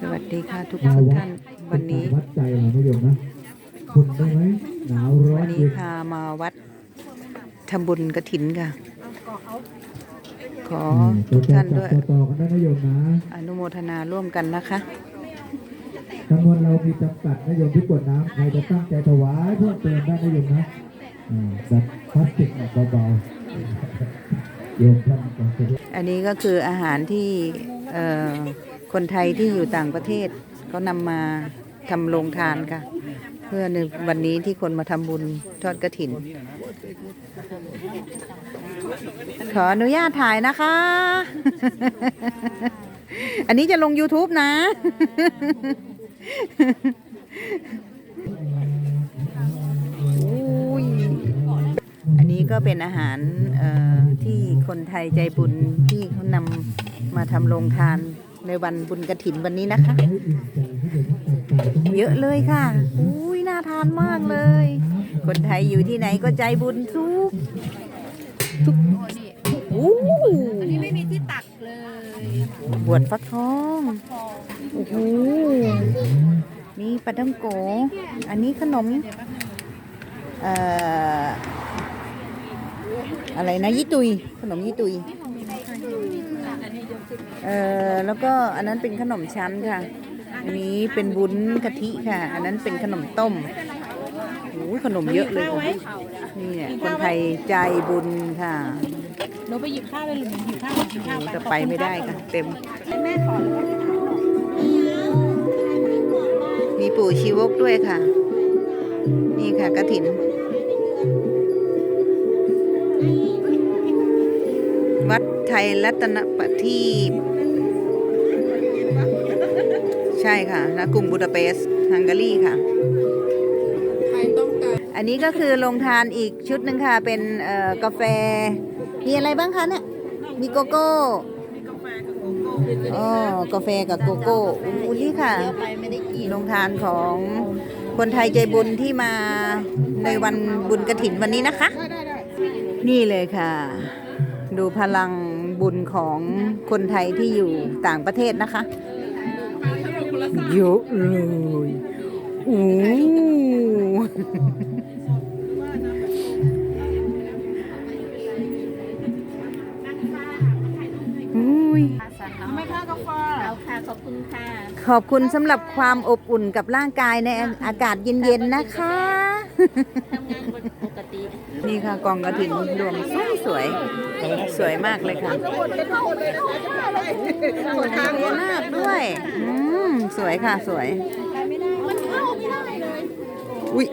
สวัสดีค่ะทุกมาทุกวัดท่านวันนี้วัดใจเราไม่ยมนะคุณได้ไหมหนาวร้อวันนนี้เย็นพามาวัดทำบุญกระถินค่ะ ขอต่อทุกต่อท่านกัด้วยต่อต่อกันได้นะโยมนะอนุโมทนาร่วมกันนะคะจำนวนเรามีจำกัดนะโยมที่กวดน้ำใครจะตั้งใจถวายเพิ่มเติมได้นะโยมนะอ่าแบบพลาสติกเนี่ยเบาๆโยมท่านก่ อันนี้ก็คืออาหารที่คนไทยที่อยู่ต่างประเทศเขานำมาทำโรงทานค่ะ เพื่อในวันนี้ที่คนมาทำบุญทอดกระถิน ขออนุญาตถ่ายนะคะ อันนี้จะลง YouTube นะอุ้ยอันนี้ก็เป็นอาหารเอ่อ คนไทยใจบุญที่เขานำมาทำโรงทานในวันบุญกระถินวันนี้นะคะ เยอะเลยค่ะอุ้ยน่าทานมากเลย คนไทยอยู่ที่ไหนก็ใจบุญทุกทุกอู้อันนี้ไม่มีที่ตักเลยบวชฟักทองโอ้โหมีปลาดังโก อันนี้ขนม เอ่อ อะไรนะยี่ตุย ขนมยี่ตุย เอ่อแล้วก็อันนั้นเป็นขนมชั้นค่ะ อันนี้เป็นวุ้นกะทิค่ะ อันนั้นเป็นขนมต้มโอ้ยขนมเยอะเลยค่ะนี่เนี่ยคนไทยใจบุญค่ะหนูไปหยิบข้าวเลยหรือหนูหยิบข้าวกินข้าวจะไปไม่ได้ค่ะ เต็มแม่ขอมีปู่ชีวกด้วยค่ะ นี่ค่ะกระถิน วัดไทยรัตนประทีปใช่ค่ะนะกรุงบูดาเปสต์ฮังการีค่ะ อันนี้ก็คือโรงทานอีกชุดหนึ่งค่ะ เป็นเอ่อกาแฟ มีอะไรบ้างคะเนี่ย มีโกโก้อ๋อกาแฟกับโกโก้อุ้ยค่ะไปไม่ได้กินโรงทานของคนไทยใจบุญที่มาในวันบุญกระถินวันนี้นะคะ นี่เลยค่ะ ดูพลังบุญของคนไทยที่อยู่ต่างประเทศนะคะเยอะเลยโอ้อุ้ยไม่ค่ากาแฟเอาค่ะ ขอบคุณค่ะ ขอบคุณสำหรับความอบอุ่นกับร่างกายในอากาศเย็นๆนะคะ ทำงานปกติ นี่ค่ะกองกระถิ่นรวมสวยสวยๆสวยมากเลยค่ะพญานาคด้วยอืมสวยค่ะสวยอุ้ย